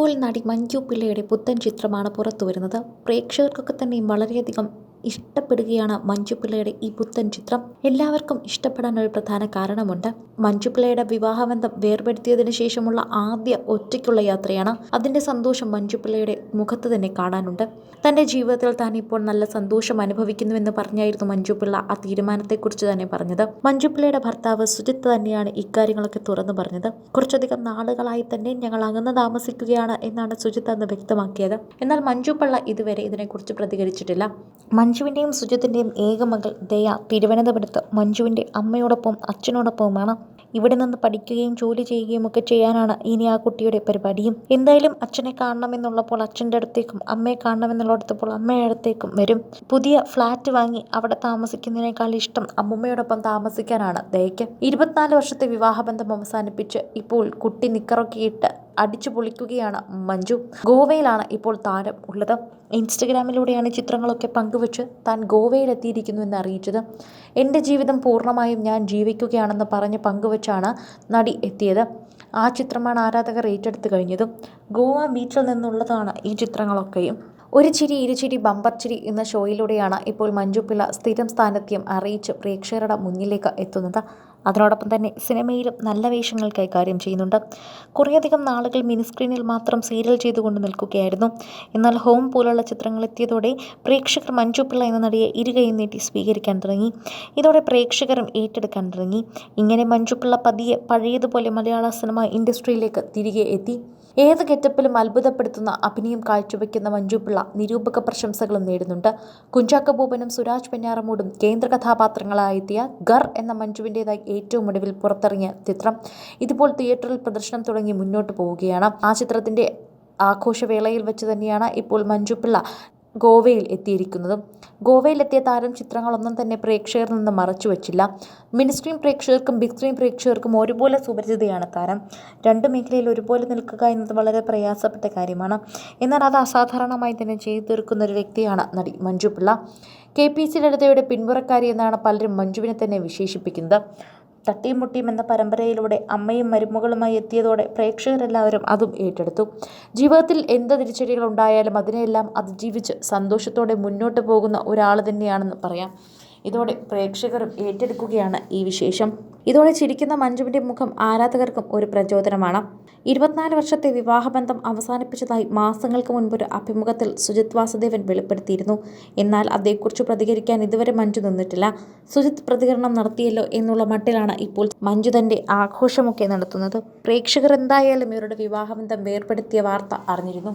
ഇപ്പോൾ നടി മഞ്ജു പിള്ളയുടെ പുത്തൻ ചിത്രമാണ് പുറത്തു വരുന്നത് പ്രേക്ഷകർക്കൊക്കെ തന്നെ വളരെയധികം ഇഷ്ടപ്പെടുകയാണ് മഞ്ജു പിള്ളയുടെ ഈ പുത്തൻ ചിത്രം. എല്ലാവർക്കും ഇഷ്ടപ്പെടാൻ ഒരു പ്രധാന കാരണമുണ്ട്. മഞ്ജു പിള്ളയുടെ വിവാഹബന്ധം വേർപെടുത്തിയതിനു ശേഷമുള്ള ആദ്യ ഒറ്റയ്ക്കുള്ള യാത്രയാണ്. അതിന്റെ സന്തോഷം മഞ്ജു പിള്ളയുടെ മുഖത്ത് തന്നെ കാണാനുണ്ട്. തന്റെ ജീവിതത്തിൽ താൻ ഇപ്പോൾ നല്ല സന്തോഷം അനുഭവിക്കുന്നുവെന്ന് പറഞ്ഞായിരുന്നു മഞ്ജു പിള്ള ആ തീരുമാനത്തെക്കുറിച്ച് തന്നെ പറഞ്ഞത്. മഞ്ജു പിള്ളയുടെ ഭർത്താവ് സുജിത്ത് തന്നെയാണ് ഇക്കാര്യങ്ങളൊക്കെ തുറന്നു പറഞ്ഞത്. കുറച്ചധികം നാളുകളായി തന്നെ ഞങ്ങൾ അകന്ന് താമസിക്കുകയാണ് എന്നാണ് സുജിത്ത് അന്ന് വ്യക്തമാക്കിയത്. എന്നാൽ മഞ്ജു പിള്ള ഇതുവരെ ഇതിനെക്കുറിച്ച് പ്രതികരിച്ചിട്ടില്ല. മഞ്ജുവിന്റെയും സുജിത്തിന്റെയും ഏക മകൾ ദയ തിരുവനന്തപുരത്ത് മഞ്ജുവിന്റെ അമ്മയോടൊപ്പം അച്ഛനോടൊപ്പവുമാണ്. ഇവിടെ നിന്ന് പഠിക്കുകയും ജോലി ചെയ്യുകയും ഒക്കെ ചെയ്യാനാണ് ഇനി ആ കുട്ടിയുടെ പരിപാടിയും. എന്തായാലും അച്ഛനെ കാണണമെന്നുള്ളപ്പോൾ അച്ഛന്റെ അടുത്തേക്കും അമ്മയെ കാണണമെന്നുള്ളിടത്തപ്പോൾ അമ്മയുടെ അടുത്തേക്കും വരും. പുതിയ ഫ്ലാറ്റ് വാങ്ങി അവിടെ താമസിക്കുന്നതിനേക്കാൾ ഇഷ്ടം അമ്മുമ്മയോടൊപ്പം താമസിക്കാനാണ് ദയയ്ക്ക്. ഇരുപത്തിനാല് വർഷത്തെ വിവാഹബന്ധം അവസാനിപ്പിച്ച് ഇപ്പോൾ കുട്ടി നിക്കറൊക്കെ ഇട്ട് അടിച്ചു പൊളിക്കുകയാണ് മഞ്ജു. ഗോവയിലാണ് ഇപ്പോൾ താരം ഉള്ളത്. ഇൻസ്റ്റഗ്രാമിലൂടെയാണ് ചിത്രങ്ങളൊക്കെ പങ്കുവച്ച് താൻ ഗോവയിലെത്തിയിരിക്കുന്നു എന്ന് അറിയിച്ചത് എന്റെ ജീവിതം പൂർണമായും ഞാൻ ജീവിക്കുകയാണെന്ന് പറഞ്ഞ് പങ്കുവച്ചാണ് നടി എത്തിയത്. ആ ചിത്രമാണ് ആരാധകർ ഏറ്റെടുത്ത് കഴിഞ്ഞതും. ഗോവ ബീച്ചിൽ നിന്നുള്ളതാണ് ഈ ചിത്രങ്ങളൊക്കെയും. ഒരു ചിരി ഇരുചിരി ബമ്പർ ചിരി എന്ന ഷോയിലൂടെയാണ് ഇപ്പോൾ മഞ്ജു പിള്ള സ്ഥിരം സ്ഥാനത്യം അറിയിച്ച് പ്രേക്ഷകരുടെ മുന്നിലേക്ക് എത്തുന്നത്. അതിനോടൊപ്പം തന്നെ സിനിമയിലും നല്ല വേഷങ്ങൾ കൈകാര്യം ചെയ്യുന്നുണ്ട്. കുറേയധികം നാളുകൾ മിനിസ്ക്രീനിൽ മാത്രം സീരിയൽ ചെയ്തുകൊണ്ട് നിൽക്കുകയായിരുന്നു. എന്നാൽ ഹോം പോലുള്ള ചിത്രങ്ങൾ എത്തിയതോടെ പ്രേക്ഷകർ മഞ്ജു പിള്ള എന്ന നടിയെ ഇരുകയും നീട്ടി സ്വീകരിക്കാൻ തുടങ്ങി. ഇതോടെ പ്രേക്ഷകരും ഏറ്റെടുക്കാൻ തുടങ്ങി. ഇങ്ങനെ മഞ്ജു പിള്ള പതിയെ പഴയതുപോലെ മലയാള സിനിമ ഇൻഡസ്ട്രിയിലേക്ക് തിരികെ എത്തി. ഏത് ഗെറ്റപ്പിലും അത്ഭുതപ്പെടുത്തുന്ന അഭിനയം കാഴ്ചവെക്കുന്ന മഞ്ജുപിള്ള നിരൂപക പ്രശംസകളും നേടുന്നുണ്ട്. കുഞ്ചാക്ക ബോബനും സുരാജ് പെഞ്ഞാറമൂടും കേന്ദ്ര കഥാപാത്രങ്ങളായെത്തിയ ഗർ എന്ന മഞ്ജുവിന്റെതായി ഏറ്റവും ഒടുവിൽ പുറത്തിറങ്ങിയ ചിത്രം. ഇതിപ്പോൾ തിയേറ്ററിൽ പ്രദർശനം തുടങ്ങി മുന്നോട്ട് പോവുകയാണ്. ആ ചിത്രത്തിന്റെ ആഘോഷവേളയിൽ വെച്ച് തന്നെയാണ് ഇപ്പോൾ മഞ്ജു പിള്ള ഗോവയിൽ എത്തിയിരിക്കുന്നതും. ഗോവയിലെത്തിയ താരം ചിത്രങ്ങളൊന്നും തന്നെ പ്രേക്ഷകരിൽ നിന്ന് മറച്ചു വച്ചില്ല. മിനി സ്ക്രീൻ പ്രേക്ഷകർക്കും ബിഗ് സ്ക്രീൻ പ്രേക്ഷകർക്കും ഒരുപോലെ സുപരിചിതയാണ് താരം. രണ്ട് മേഖലയിൽ ഒരുപോലെ നിൽക്കുക എന്നത് വളരെ പ്രയാസപ്പെട്ട കാര്യമാണ്. എന്നാൽ അത് അസാധാരണമായി തന്നെ ചെയ്തു തീർക്കുന്ന ഒരു വ്യക്തിയാണ് നടി Manju Pillai. K P C ലളിതയുടെ പിൻപുറക്കാരി എന്നാണ് പലരും മഞ്ജുവിനെ തന്നെ വിശേഷിപ്പിക്കുന്നത്. തട്ടിയും മുട്ടിയും എന്ന പരമ്പരയിലൂടെ അമ്മയും മരുമകളുമായി എത്തിയതോടെ പ്രേക്ഷകരെല്ലാവരും അതും ഏറ്റെടുത്തു. ജീവിതത്തിൽ എന്ത് തിരിച്ചടികൾ ഉണ്ടായാലും അതിനെയെല്ലാം അതിജീവിച്ച് സന്തോഷത്തോടെ മുന്നോട്ട് പോകുന്ന ഒരാൾ തന്നെയാണെന്ന് പറയാം. ഇതോടെ പ്രേക്ഷകരും ഏറ്റെടുക്കുകയാണ് ഈ വിശേഷം. ഇതോടെ ചിരിക്കുന്ന മഞ്ജുവിന്റെ മുഖം ആരാധകർക്കും ഒരു പ്രചോദനമാണ്. ഇരുപത്തിനാല് വർഷത്തെ വിവാഹബന്ധം അവസാനിപ്പിച്ചതായി മാസങ്ങൾക്ക് മുൻപൊരു അഭിമുഖത്തിൽ സുജിത് വാസുദേവൻ വെളിപ്പെടുത്തിയിരുന്നു. എന്നാൽ അതേക്കുറിച്ച് പ്രതികരിക്കാൻ ഇതുവരെ മഞ്ജു നിന്നിട്ടില്ല. സുജിത് പ്രതികരണം നടത്തിയല്ലോ എന്നുള്ള മട്ടിലാണ് ഇപ്പോൾ മഞ്ജു തന്റെ ആഘോഷമൊക്കെ നടത്തുന്നത്. പ്രേക്ഷകർ എന്തായാലും ഇവരുടെ വിവാഹബന്ധം വേർപ്പെടുത്തിയ വാർത്ത അറിഞ്ഞിരുന്നു.